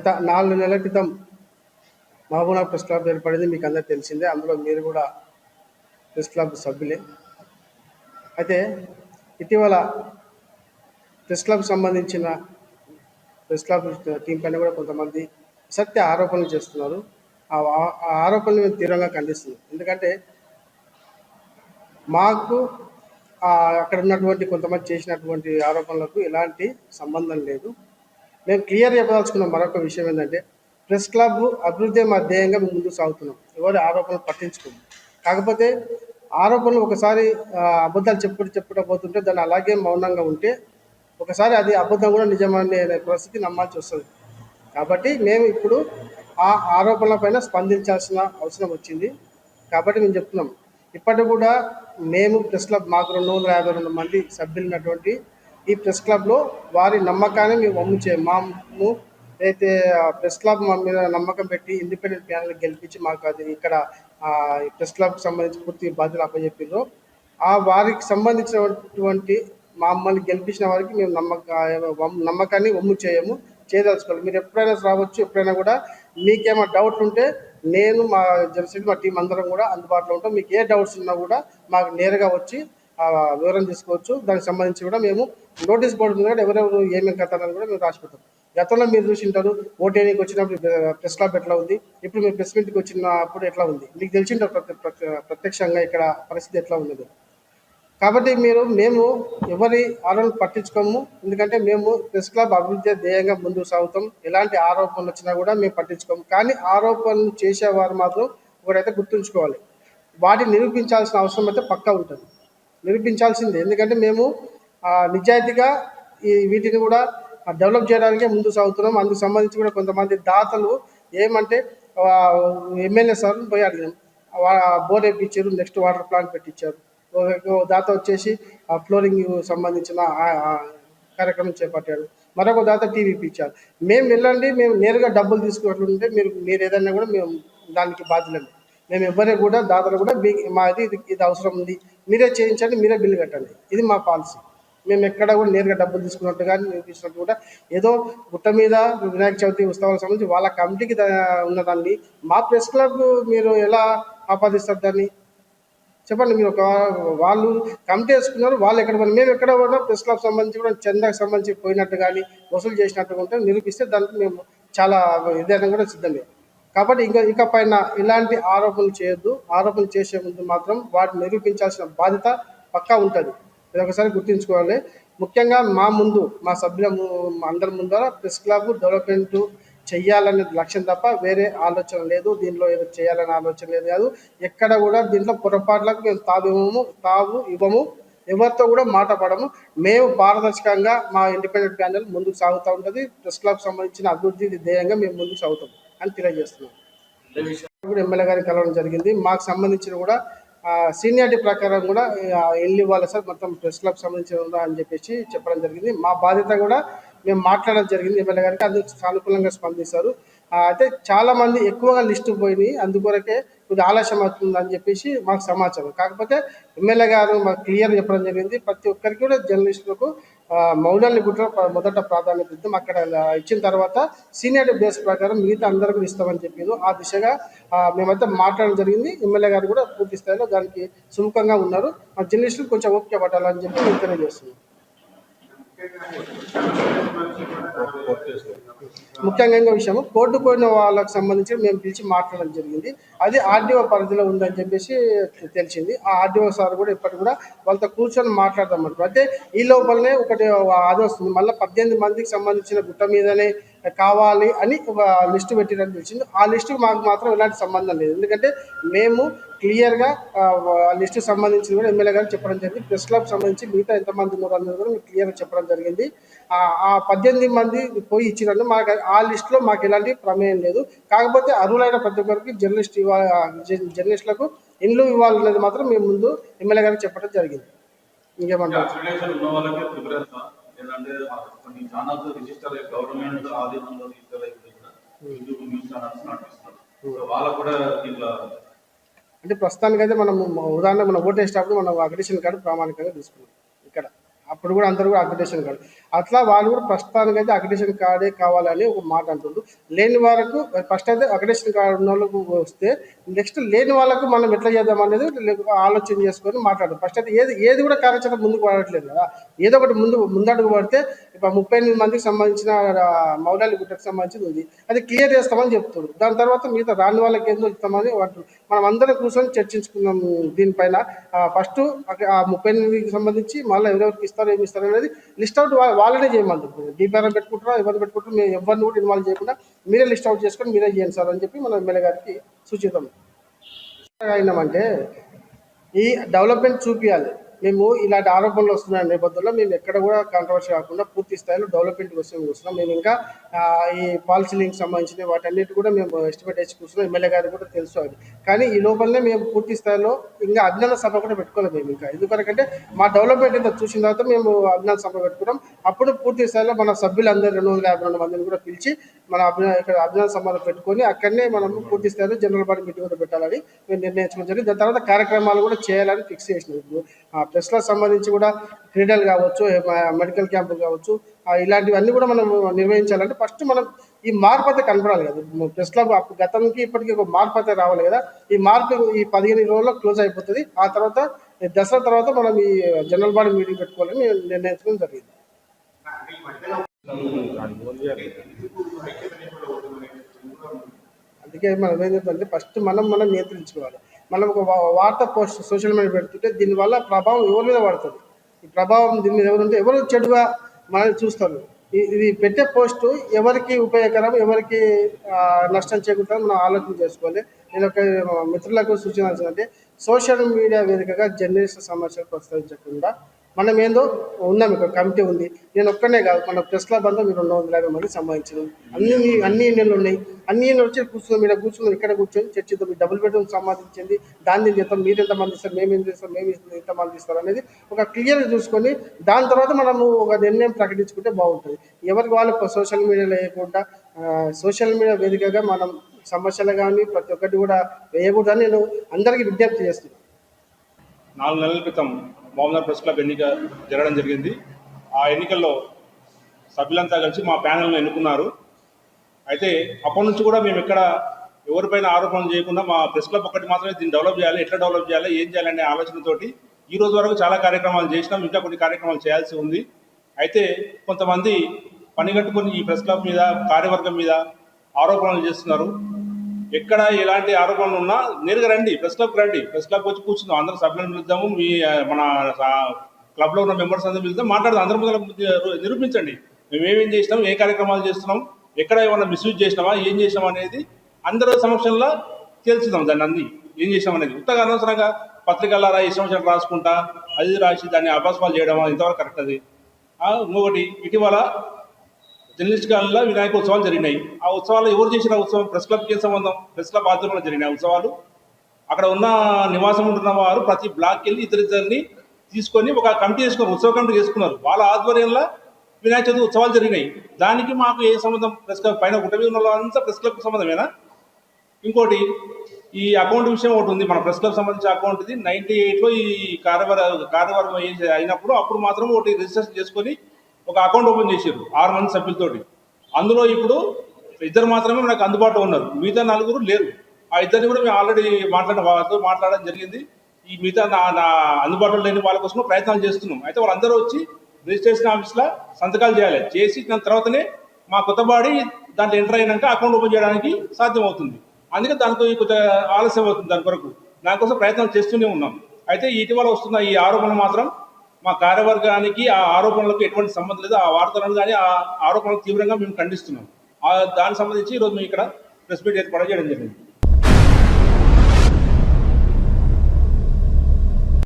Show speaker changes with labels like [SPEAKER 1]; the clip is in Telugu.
[SPEAKER 1] గత నాలుగు నెలల క్రితం మహబూనా ప్రెస్ క్లబ్ ఏర్పడింది మీకు అందరు తెలిసిందే. అందులో మీరు కూడా ప్రెస్ క్లబ్ సభ్యులే. అయితే ఇటీవల ప్రెస్ క్లబ్ సంబంధించిన ప్రెస్ క్లబ్ టీం పైన కూడా కొంతమంది సత్య ఆరోపణలు చేస్తున్నారు. ఆ ఆ- ఆరోపణలు మేము తీవ్రంగా ఖండిస్తున్నాం. ఎందుకంటే మాకు అక్కడ ఉన్నటువంటి కొంతమంది చేసినటువంటి ఆరోపణలకు ఎలాంటి సంబంధం లేదు. మేము క్లియర్ చెప్పదలుచుకున్న మరొక విషయం ఏంటంటే ప్రెస్ క్లబ్ అభివృద్ధి మా ధ్యేయంగా మేము ముందుకు సాగుతున్నాం. ఎవరి ఆరోపణలు పట్టించుకోము. కాకపోతే ఆరోపణలు ఒకసారి అబద్ధాలు చెప్పుకుంటూ చెప్పుకుంటూ పోతుంటే దాన్ని అలాగే మౌనంగా ఉంటే ఒకసారి అది అబద్ధం కూడా నిజమనే పరిస్థితి నమ్మాల్సి వస్తుంది. కాబట్టి మేము ఇప్పుడు ఆ ఆరోపణలపైన స్పందించాల్సిన అవసరం వచ్చింది. కాబట్టి మేము చెప్తున్నాం. ఇప్పటికి కూడా మేము ప్రెస్ క్లబ్ మాకు రెండు వందల యాభై రెండు మంది సభ్యులున్నటువంటి ఈ ప్రెస్ క్లబ్లో వారి నమ్మకాన్ని మేము వమ్ము చే మాము అయితే ఆ ప్రెస్ క్లబ్ మా మీద నమ్మకం పెట్టి ఇండిపెండెంట్ ప్యానల్ గెలిపించి మాకు అది ఇక్కడ ప్రెస్ క్లబ్కి సంబంధించి పూర్తి బాధ్యతలు అప్పచెప్పారు ఆ వారికి సంబంధించినటువంటి మమ్మల్ని గెలిపించిన వారికి మేము నమ్మక నమ్మకాన్ని వమ్ము చేయము చేయదలుచుకోవాలి మీరు ఎప్పుడైనా రావచ్చు ఎప్పుడైనా కూడా మీకేమైనా డౌట్లు ఉంటే నేను మా జనసేన మా టీం అందరం కూడా అందుబాటులో ఉంటాం. మీకు ఏ డౌట్స్ ఉన్నా కూడా మాకు నేరుగా వచ్చి ఆ వివరణ తీసుకోవచ్చు. దానికి సంబంధించి కూడా మేము నోటీస్ బోర్డు మీద కూడా ఎవరెవరు ఏమేమి కట్టాలని కూడా మేము రాసి పెడతాం గతంలో మీరు చూసి ఉంటారు ఓటేనికి వచ్చినప్పుడు ప్రెస్ క్లబ్ ఎట్లా ఉంది ఇప్పుడు మీరు ప్రెస్ మీట్కి వచ్చినప్పుడు ఎట్లా ఉంది మీకు తెలిసి ఉంటారు ప్రత్యక్షంగా ఇక్కడ పరిస్థితి ఎట్లా ఉన్నది? కాబట్టి మీరు మేము ఎవరి ఆరోపణలు పట్టించుకోము ఎందుకంటే మేము ప్రెస్ క్లబ్ అభివృద్ధి ధ్యేయంగా ముందుకు సాగుతాం. ఎలాంటి ఆరోపణలు వచ్చినా కూడా మేము పట్టించుకోము. కానీ ఆరోపణలు చేసేవారు మాత్రం ఒకటైతే గుర్తుంచుకోవాలి. వాటిని నిరూపించాల్సిన అవసరం అయితే పక్కా ఉంటుంది. నిరూపించాల్సిందే. ఎందుకంటే మేము నిజాయితీగా ఈ వీటిని కూడా డెవలప్ చేయడానికే ముందు సాగుతున్నాం. అందుకు సంబంధించి కూడా కొంతమంది దాతలు ఏమంటే ఎమ్మెల్యే సార్ పోయి అడిగాం బోర్ వేయించారు నెక్స్ట్ వాటర్ ప్లాంట్ పెట్టించారు దాత వచ్చేసి ఫ్లోరింగ్ సంబంధించిన కార్యక్రమం చేపట్టాడు మరొక దాత టీవీ ఇప్పించారు మేము వెళ్ళండి మేము నేరుగా డబ్బులు తీసుకున్నట్లుంటే మీరు మీరు ఏదైనా కూడా మేము దానికి బాధ్యత మేము ఎవరే కూడా దాతలు కూడా మాది ఇది ఇది అవసరం ఉంది. మీరే చేయించండి మీరే బిల్లు కట్టండి. ఇది మా పాలసీ. మేము ఎక్కడ కూడా నేరుగా డబ్బులు తీసుకున్నట్టు కానీ చూపించినట్టు కూడా ఏదో గుట్ట మీద వినాయక చవితి ఉత్సవాలకు సంబంధించి వాళ్ళ కమిటీకి దా- ఉన్నదాన్ని మా ప్రెస్ క్లబ్ మీరు ఎలా ఆపాదిస్తారు దాన్ని? చెప్పండి మీరు ఒక వాళ్ళు కమిటీ వేసుకున్నారు వాళ్ళు ఎక్కడ పోయినా మేము ఎక్కడ పోయినా ప్రెస్ క్లబ్ సంబంధించి కూడా చందాకు సంబంధించి పోయినట్టు కానీ వసూలు చేసినట్టు ఉంటే నిరూపిస్తే దానికి మేము చాలా ఇదైనా కూడా సిద్ధమే. కాబట్టి ఇంకా ఇక పైన ఇలాంటి ఆరోపణలు చేయొద్దు. ఆరోపణలు చేసే ముందు మాత్రం వాటిని నిరూపించాల్సిన బాధ్యత పక్కా ఉంటుంది. ఇది ఒకసారి గుర్తుంచుకోవాలి. ముఖ్యంగా మా ముందు మా సభ్యుల అందరి ముందర ప్రెస్ క్లబ్ డెవలప్మెంట్ చేయాలనే లక్ష్యం తప్ప వేరే ఆలోచన లేదు. దీనిలో ఏదో చేయాలనే ఆలోచన లేదు కాదు. ఎక్కడ కూడా దీంట్లో పొరపాట్లకు మేము తావివ్వము తావు ఇవ్వము. ఎవరితో కూడా మాట పడము మేము పారదర్శకంగా మా ఇండిపెండెంట్ ప్యానల్ ముందుకు సాగుతూ ఉంటుంది. ప్రెస్ క్లబ్ సంబంధించిన అభివృద్ధి ధ్యేయంగా మేము ముందుకు సాగుతాము అని తెలియజేస్తున్నాం కూడా ఎమ్మెల్యే గారిని కలవడం జరిగింది. మాకు సంబంధించిన కూడా సీనియారిటీ ప్రకారం కూడా వెళ్ళి ఇవ్వాలి సార్ మొత్తం ప్రెస్ క్లబ్ సంబంధించిన ఉందా అని చెప్పేసి చెప్పడం జరిగింది. మా బాధ్యత కూడా మేము మాట్లాడడం జరిగింది ఎమ్మెల్యే గారికి. అందుకు సానుకూలంగా స్పందిస్తారు అయితే చాలామంది ఎక్కువగా లిస్టు పోయినాయి. అందుకొరకే కొద్దిగా ఆలస్యం అవుతుంది అని చెప్పేసి మాకు సమాచారం. కాకపోతే ఎమ్మెల్యే గారు మాకు క్లియర్ చెప్పడం జరిగింది. ప్రతి ఒక్కరికి కూడా జర్నలిస్టులకు మౌలాన్ని గుట్ట మొదట ప్రాధాన్యత ఇద్దాం. అక్కడ ఇచ్చిన తర్వాత సీనియర్ బేస్ ప్రకారం మిగతా అందరికీ ఇస్తామని చెప్పారు. ఆ దిశగా మేమైతే మాట్లాడడం జరిగింది. ఎమ్మెల్యే గారు కూడా పూర్తి స్థాయిలో దానికి సుముఖంగా ఉన్నారు. మా జర్నలిస్టులు కొంచెం ఓపిక పట్టాలని చెప్పి నేను తెలియజేస్తున్నాను. ముఖ్యంగా ఇంకో విషయం కోర్టు పోయిన వాళ్ళకి సంబంధించి మేము పిలిచి మాట్లాడడం జరిగింది. అది ఆర్డీఓ పరిధిలో ఉందని చెప్పేసి తెలిసింది. ఆ ఆర్డీఓ సార్ కూడా ఇప్పటికి కూడా వాళ్ళతో కూర్చొని మాట్లాడదాం అంటే ఈ లోపలనే ఒకటి అది వస్తుంది మళ్ళీ పద్దెనిమిది మందికి సంబంధించిన గుట్ట మీదనే కావాలి అని ఒక లిస్టు పెట్టినట్టు తెలిసింది. ఆ లిస్టుకి మాకు మాత్రం ఎలాంటి సంబంధం లేదు. ఎందుకంటే మేము క్లియర్గా ఆ లిస్టు సంబంధించి కూడా ఎమ్మెల్యే గారు చెప్పడం జరిగింది. ప్రెస్ క్లబ్ సంబంధించి మిగతా ఎంతమంది ఉన్నారు అనేది కూడా మీకు క్లియర్గా చెప్పడం జరిగింది. ఆ- ఆ పద్దెనిమిది మంది పోయి ఇచ్చినట్టు మాకు ఆ లిస్టులో మాకు ఎలాంటి ప్రమేయం లేదు. కాకపోతే అర్హులైన ప్రతి ఒక్కరికి జర్నలిస్ట్ ఇవ్వాలి జర్నలిస్టులకు ఇండ్లు ఇవ్వాలనేది మాత్రం మేము ముందు ఎమ్మెల్యే గారికి చెప్పడం జరిగింది. ఇంకేమంటారు?
[SPEAKER 2] ఏంటంటే కొన్ని ఛానల్స్ రిజిస్టర్ గవర్నమెంట్ ఆధీనంలో కూడా యూట్యూబ్ న్యూస్ ఛానల్స్ నడిపిస్తున్నారు. సో వాళ్ళకు కూడా దీంట్లో
[SPEAKER 1] అంటే ప్రస్తుతానికైతే మనం ఉదాహరణ మనం ఓటేసేటప్పుడు మనం అగ్రిషన్ కార్డు ప్రామాణికంగా తీసుకున్నాం. అప్పుడు కూడా అందరూ కూడా అక్రిడేషన్ కార్డు అట్లా వాళ్ళు కూడా ప్రస్తుతానికి అయితే అక్రిడేషన్ కార్డే కావాలని ఒక మాట అంటుండ్రు. లేని వాళ్ళకు ఫస్ట్ అయితే అక్రిడేషన్ కార్డు ఉన్న వాళ్ళకు వస్తే నెక్స్ట్ లేని వాళ్ళకు మనం ఎట్లా చేద్దాం అనేది ఆలోచన చేసుకొని మాట్లాడదాం ఫస్ట్ అయితే ఏది ఏది కూడా కార్యాచరణ ముందుకు పడట్లేదు కదా. ఏదో ఒకటి ముందు ముందడుగు పడితే ఇప్పుడు ముప్పై ఎనిమిది మందికి సంబంధించిన మౌలాలి గుట్టకు సంబంధించింది ఉంది. అది క్లియర్ చేస్తామని చెప్తున్నారు దాని తర్వాత మిగతా రాని వాళ్ళకి ఏం ఇస్తామని అంటున్నారు మనం అందరం కూర్చొని చర్చించుకుందాం దీనిపైన. ఫస్ట్ ఆ ముప్పై ఎనిమిదికి సంబంధించి మళ్ళీ ఎవరెవరికి ఇస్తారు ఏమి ఇస్తారు అనేది లిస్ట్ అవుట్ వాళ్ళనే చేయమంటారు డీపీఆర్ పెట్టుకుంటారా ఎవరు పెట్టుకుంటారు మేము ఎవరిని కూడా ఇన్వాల్వ్ చేయకుండా మీరే లిస్ట్ అవుట్ చేసుకొని మీరే చేయండి సార్ అని చెప్పి మనం ఎమ్మెల్యే గారికి సూచిద్దాం అయినామంటే ఈ డెవలప్మెంట్ చూపించాలి మేము ఇలాంటి ఆరోపణలు వస్తున్న నేపథ్యంలో మేము ఎక్కడ కూడా కాంట్రవర్సీ కాకుండా పూర్తి స్థాయిలో డెవలప్మెంట్ కోసం కూర్చున్నాం మేము ఇంకా ఈ పాలసీ లింక్ సంబంధించిన వాటన్నిటి కూడా మేము ఎస్టిమేట్ వేసి కూర్చున్నాం ఎమ్మెల్యే గారు కూడా తెలుసు అది. కానీ ఈ లోపలనే మేము పూర్తి స్థాయిలో ఇంకా అభినందన సభ కూడా పెట్టుకోలేదు మేము ఇంకా. ఎందుకంటే మా డెవలప్మెంట్ ఇంత చూసిన తర్వాత మేము అభినందన సభ పెట్టుకున్నాం. అప్పుడు పూర్తి స్థాయిలో మన సభ్యులందరూ రెండు వందల యాభై రెండు మందిని కూడా పిలిచి మన అభిన ఇక్కడ అభినందన సభలు పెట్టుకొని అక్కడనే మనం పూర్తి స్థాయిలో జనరల్ బాడీ మీటింగ్ కూడా పెట్టాలని మేము నిర్ణయించడం జరిగింది. దాని తర్వాత కార్యక్రమాలు కూడా చేయాలని ఫిక్స్ చేసినాం ఇప్పుడు. ఆ ప్రెస్లకు సంబంధించి కూడా క్రీడలు కావచ్చు మెడికల్ క్యాంపులు కావచ్చు ఇలాంటివన్నీ కూడా మనం నిర్వహించాలంటే ఫస్ట్ మనం ఈ మార్పు అయితే కనపడాలి కదా. ప్రెస్ క్లబ్ గతంకి ఇప్పటికీ ఒక మార్పు అయితే రావాలి కదా. ఈ మార్పు ఈ పదిహేను రోజుల్లో క్లోజ్ అయిపోతుంది. ఆ తర్వాత దసరా తర్వాత మనం ఈ జనరల్ బాడీ మీటింగ్ పెట్టుకోవాలని నిర్ణయించడం జరిగింది. అందుకే మనం ఏం చెప్తుంటే ఫస్ట్ మనం మనం నియంత్రించుకోవాలి. మనం ఒక వార్త పోస్ట్ సోషల్ మీడియా పెడుతుంటే దీనివల్ల ప్రభావం ఎవరి మీద పడుతుంది? ఈ ప్రభావం దీని మీద ఎవరు ఉంటే ఎవరు చెడుగా మనం చూస్తారు? ఇది పెట్టే పోస్టు ఎవరికి ఉపయోగకరం ఎవరికి నష్టం చేకూరుతుందో మనం ఆలోచన చేసుకోవాలి. నేను ఒక మిత్రులకు సూచన అంటే సోషల్ మీడియా వేదికగా జర్నలిస్ట్ సమస్యలు ప్రస్తావించకుండా మనం ఏందో ఉన్నాం ఇక్కడ కమిటీ ఉంది. నేను ఒక్కనే కాదు మన ప్రెస్ క్లబ్ అంతా మీరు రెండు వందల యాభై మంది సంబంధించిన అన్ని అన్ని యూనియన్లు ఉన్నాయి. అన్ని యూనియన్లు వచ్చి కూర్చున్నాం మీరు కూర్చున్నాం ఇక్కడ కూర్చొని చర్చిద్దాం ఈ డబుల్ బెడ్రూమ్ సంబంధించింది దాన్ని చేస్తాం? మీరు ఎంతమంది ఇస్తారు? మేము ఏం చేస్తాం? మేము ఎంత మంది ఇస్తారు అనేది ఒక క్లియర్గా చూసుకొని దాని తర్వాత మనము ఒక నిర్ణయం ప్రకటించుకుంటే బాగుంటుంది. ఎవరికి వాళ్ళు సోషల్ మీడియాలో వేయకుండా సోషల్ మీడియా వేదికగా మనం సమస్యలు కానీ ప్రతి ఒక్కటి కూడా వేయకూడదని నేను అందరికీ విజ్ఞప్తి చేస్తున్నాను.
[SPEAKER 3] నాలుగు నెలల క్రితం మహమ్మద్ ప్రెస్ క్లబ్ ఎన్నిక జరగడం జరిగింది. ఆ ఎన్నికల్లో సభ్యులంతా కలిసి మా ప్యానల్ను ఎన్నుకున్నారు. అయితే అప్పటి నుంచి కూడా మేము ఎక్కడ ఎవరిపైన ఆరోపణలు చేయకుండా మా ప్రెస్ క్లబ్ ఒకటి మాత్రమే దీన్ని డెవలప్ చేయాలి ఎట్లా డెవలప్ చేయాలి ఏం చేయాలనే ఆలోచనతోటి ఈ రోజు వరకు చాలా కార్యక్రమాలు చేసినాం ఇంకా కొన్ని కార్యక్రమాలు చేయాల్సి ఉంది. అయితే కొంతమంది పనిగట్టుకుని ఈ ప్రెస్ క్లబ్ మీద కార్యవర్గం మీద ఆరోపణలు చేస్తున్నారు. ఎక్కడ ఎలాంటి ఆరోపణలు ఉన్నా నేరుగా రండి ప్రెస్ క్లబ్ రండి. ప్రెస్ క్లబ్ వచ్చి కూర్చుందాం. అందరం సభ్యులను పిలుద్దాము. మీ మన క్లబ్లో ఉన్న మెంబర్స్ అందరూ పిలుద్దాం. మాట్లాడదాం. అందరం నిరూపించండి. మేము ఏమేం చేసినాం? ఏ కార్యక్రమాలు చేస్తున్నాం? ఎక్కడ ఏమైనా మిస్యూజ్ చేసినామా? ఏం చేసినాం అనేది అందరూ సమక్షంలో తెలుసుదాం దాన్ని అన్ని. ఏం చేసాం అనేది. ఉత్తగా అనవసరంగా పత్రికల్లో ఇష్టం రాసుకుంటా అది రాసి దాన్ని అభాస్పాలు చేయడం ఇంతవరకు కరెక్ట్ అది. ఇంకొకటి ఇటీవల జర్నలిస్ట్ కాలంలో వినాయక ఉత్సవాలు జరిగినాయి. ఆ ఉత్సవాలు ఎవరు చేసిన ఉత్సవం? ప్రెస్ క్లబ్కి ఏం సంబంధం? ప్రెస్ క్లబ్ ఆధ్వర్యంలో జరిగినాయి ఉత్సవాలు. అక్కడ ఉన్న నివాసం ఉంటున్న వారు ప్రతి బ్లాక్కి వెళ్ళి ఇద్దరిద్దరిని తీసుకొని ఒక కమిటీ చేసుకున్నారు ఉత్సవ కమిటీ చేసుకున్నారు వాళ్ళ ఆధ్వర్యంలో వినాయక చవితి ఉత్సవాలు జరిగినాయి. దానికి మాకు ఏ సంబంధం? ప్రెస్ క్లబ్ పైన గుట్ట మీద ఉన్న ప్రెస్ క్లబ్కి సంబంధమేనా? ఇంకోటి ఈ అకౌంట్ విషయం ఒకటి ఉంది. మన ప్రెస్ క్లబ్ సంబంధించిన అకౌంట్ ఇది నైన్టీ ఎయిట్లో ఈ కార్యవర కార్యవర్గం అయినప్పుడు అప్పుడు మాత్రం ఒకటి రిజిస్ట్రేషన్ చేసుకొని ఒక అకౌంట్ ఓపెన్ చేశారు ఆరు మంది సభ్యులతోటి. అందులో ఇప్పుడు ఇద్దరు మాత్రమే మనకు అందుబాటులో ఉన్నారు. మిగతా నలుగురు లేరు. ఆ ఇద్దరిని కూడా మేము ఆల్రెడీ మాట్లాడిన వాళ్ళతో మాట్లాడడం జరిగింది. ఈ మిగతా నా నా అందుబాటులో లేని వాళ్ళ కోసం ప్రయత్నాలు చేస్తున్నాం. అయితే వాళ్ళందరూ వచ్చి రిజిస్ట్రేషన్ ఆఫీస్లో సంతకాలు చేయాలి. చేసి దాని తర్వాతనే మా కొత్త బాడీ దాంట్లో ఎంటర్ అయినాక అకౌంట్ ఓపెన్ చేయడానికి సాధ్యం అవుతుంది అందుకే దాంతో కొంత ఆలస్యం అవుతుంది దాని కొరకు. దానికోసం ప్రయత్నాలు చేస్తూనే ఉన్నాం. అయితే ఇటీవల వస్తున్న ఈ ఆరోపణలు మాత్రం మా కార్యవర్గానికి ఆ ఆరోపణలకు ఎటువంటి సంబంధం లేదు. ఆ వార్తలను కానీ ఆ ఆరోపణలు తీవ్రంగా మేము ఖండిస్తున్నాం. ఆ దానికి సంబంధించి ఈరోజు మేము ఇక్కడ ప్రెస్ మీట్ ఏర్పాటు చేయడం జరిగింది.